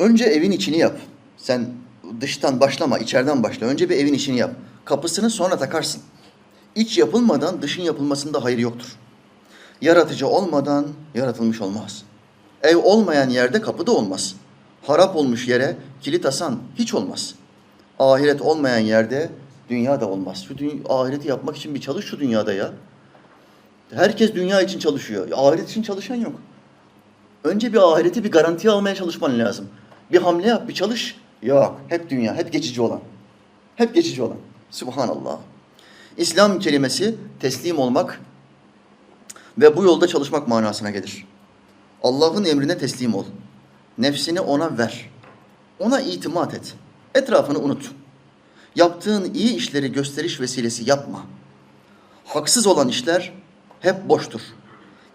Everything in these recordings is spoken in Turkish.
Önce evin içini yap. Sen dıştan başlama, içeriden başla. Önce bir evin içini yap. Kapısını sonra takarsın. İç yapılmadan dışın yapılmasında hayır yoktur. Yaratıcı olmadan yaratılmış olmaz. Ev olmayan yerde kapı da olmaz. Harap olmuş yere kilit asan hiç olmaz. Ahiret olmayan yerde dünya da olmaz. Şu dü- ahireti yapmak için bir çalış şu dünyada ya. Herkes dünya için çalışıyor. Ahiret için çalışan yok. Önce bir ahireti bir garantiye almaya çalışman lazım. Bir hamle yap, bir çalış. Yok, hep dünya, hep geçici olan. Hep geçici olan. Subhanallah. İslam kelimesi teslim olmak ve bu yolda çalışmak manasına gelir. Allah'ın emrine teslim ol. Nefsini ona ver. Ona itimat et. Etrafını unut. Yaptığın iyi işleri gösteriş vesilesi yapma. Haksız olan işler hep boştur.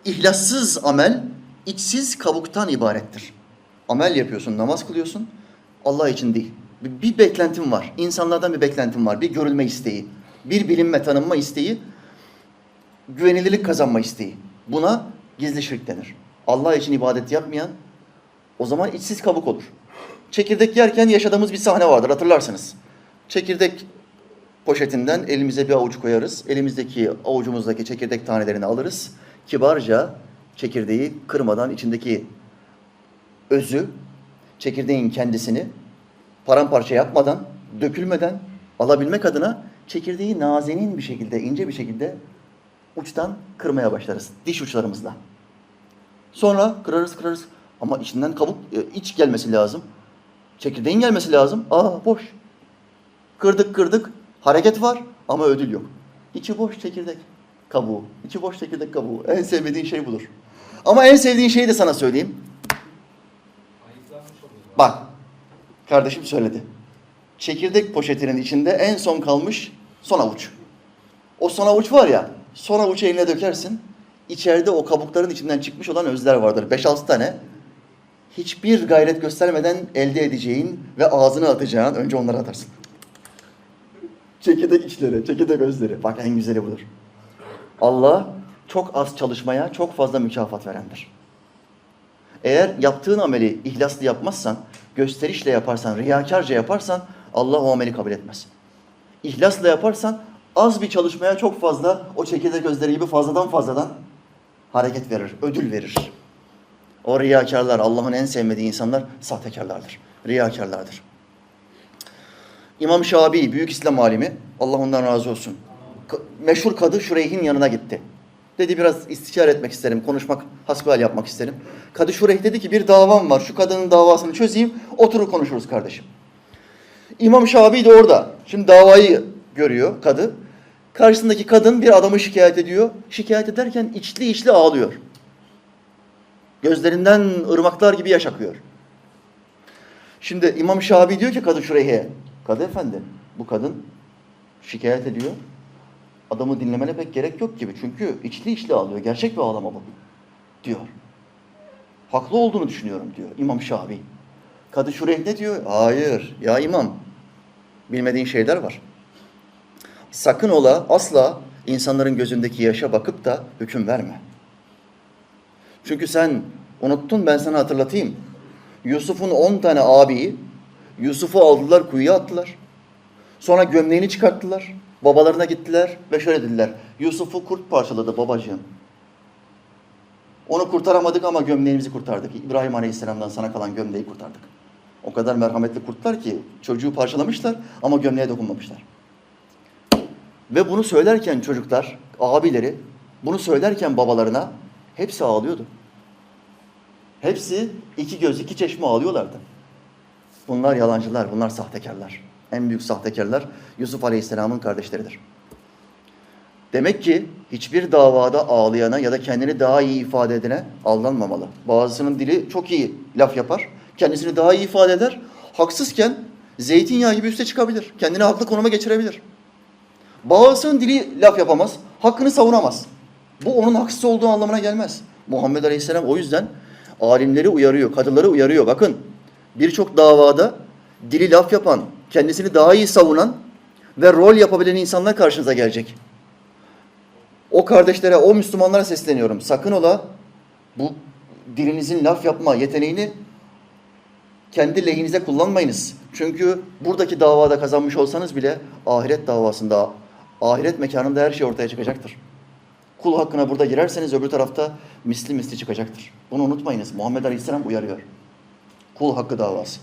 İhlassız amel içsiz kabuktan ibarettir. Amel yapıyorsun, namaz kılıyorsun. Allah için değil. Bir, bir beklentim var. İnsanlardan bir beklentim var. Bir görülme isteği. Bir bilinme, tanınma isteği. Güvenilirlik kazanma isteği. Buna gizli şirk denir. Allah için ibadet yapmayan o zaman içsiz kabuk olur. Çekirdek yerken yaşadığımız bir sahne vardır hatırlarsınız. Çekirdek poşetinden elimize bir avuç koyarız. Elimizdeki avucumuzdaki çekirdek tanelerini alırız. Kibarca çekirdeği kırmadan içindeki özü, çekirdeğin kendisini paramparça yapmadan, dökülmeden alabilmek adına çekirdeği nazenin bir şekilde, ince bir şekilde uçtan kırmaya başlarız. Diş uçlarımızla. Sonra kırarız kırarız. Ama içinden kabuk, e, iç gelmesi lazım. Çekirdeğin gelmesi lazım. Aa boş. Kırdık kırdık. Hareket var ama ödül yok. İçi boş çekirdek kabuğu. İçi boş çekirdek kabuğu. En sevmediğin şey budur. Ama en sevdiğin şeyi de sana söyleyeyim. Bak. Kardeşim söyledi. Çekirdek poşetinin içinde en son kalmış son avuç. O son avuç var ya, son avucu eline dökersin. İçeride o kabukların içinden çıkmış olan özler vardır. 5-6 tane. Hiçbir gayret göstermeden elde edeceğin ve ağzına atacağın önce onları atarsın. Çekirdek içleri, çekirdek özleri. Bak en güzeli budur. Allah çok az çalışmaya çok fazla mükafat verendir. Eğer yaptığın ameli ihlaslı yapmazsan, gösterişle yaparsan, riyakarca yaparsan Allah o ameli kabul etmez. İhlasla yaparsan az bir çalışmaya çok fazla o çekirdek gözleri gibi fazladan fazladan hareket verir, ödül verir. O riyakarlar, Allah'ın en sevmediği insanlar sahtekarlardır, riyakarlardır. İmam Şabii, büyük İslam alimi, Allah ondan razı olsun. Meşhur kadı Şureyh'in yanına gitti. Dedi biraz istişare etmek isterim, konuşmak, hasbihal yapmak isterim. Kadı Şureyh dedi ki bir davam var, şu kadının davasını çözeyim, oturur konuşuruz kardeşim. İmam Şabii de orada. Şimdi davayı görüyor kadı. Karşısındaki kadın bir adamı şikayet ediyor. Şikayet ederken içli içli ağlıyor. Gözlerinden ırmaklar gibi yaş akıyor. Şimdi İmam Şabii diyor ki Kadı Şureyh'e, Kadı Efendi bu kadın şikayet ediyor. Adamı dinlemene pek gerek yok gibi. Çünkü içli içli ağlıyor. Gerçek bir ağlama bu. Diyor. Haklı olduğunu düşünüyorum diyor İmam Şabii. Kadı Şureyh ne diyor? Hayır. Ya imam. Bilmediğin şeyler var. Sakın ola asla insanların gözündeki yaşa bakıp da hüküm verme. Çünkü sen unuttun ben sana hatırlatayım. Yusuf'un 10 tane abiyi Yusuf'u aldılar kuyuya attılar. Sonra gömleğini çıkarttılar. Babalarına gittiler ve şöyle dediler. Yusuf'u kurt parçaladı babacığım. Onu kurtaramadık ama gömleğimizi kurtardık. İbrahim Aleyhisselam'dan sana kalan gömleği kurtardık. O kadar merhametli kurtlar ki çocuğu parçalamışlar ama gömleğe dokunmamışlar. Ve bunu söylerken çocuklar, abileri, bunu söylerken babalarına hepsi ağlıyordu. Hepsi iki göz, iki çeşme ağlıyorlardı. Bunlar yalancılar, bunlar sahtekarlar. En büyük sahtekarlar Yusuf Aleyhisselam'ın kardeşleridir. Demek ki hiçbir davada ağlayana ya da kendini daha iyi ifade edene aldanmamalı. Bazısının dili çok iyi laf yapar, kendisini daha iyi ifade eder. Haksızken zeytinyağı gibi üste çıkabilir, kendini haklı konuma geçirebilir. Bazısının dili laf yapamaz, hakkını savunamaz. Bu onun haksız olduğu anlamına gelmez. Muhammed Aleyhisselam o yüzden alimleri uyarıyor, kadıları uyarıyor. Bakın birçok davada dili laf yapan, kendisini daha iyi savunan ve rol yapabilen insanlar karşınıza gelecek. O kardeşlere, o Müslümanlara sesleniyorum. Sakın ola bu dilinizin laf yapma yeteneğini kendi lehinize kullanmayınız. Çünkü buradaki davada kazanmış olsanız bile ahiret davasında, ahiret mekanında her şey ortaya çıkacaktır. Kul hakkına burada girerseniz öbür tarafta misli misli çıkacaktır. Bunu unutmayınız. Muhammed Aleyhisselam uyarıyor. Kul hakkı davası.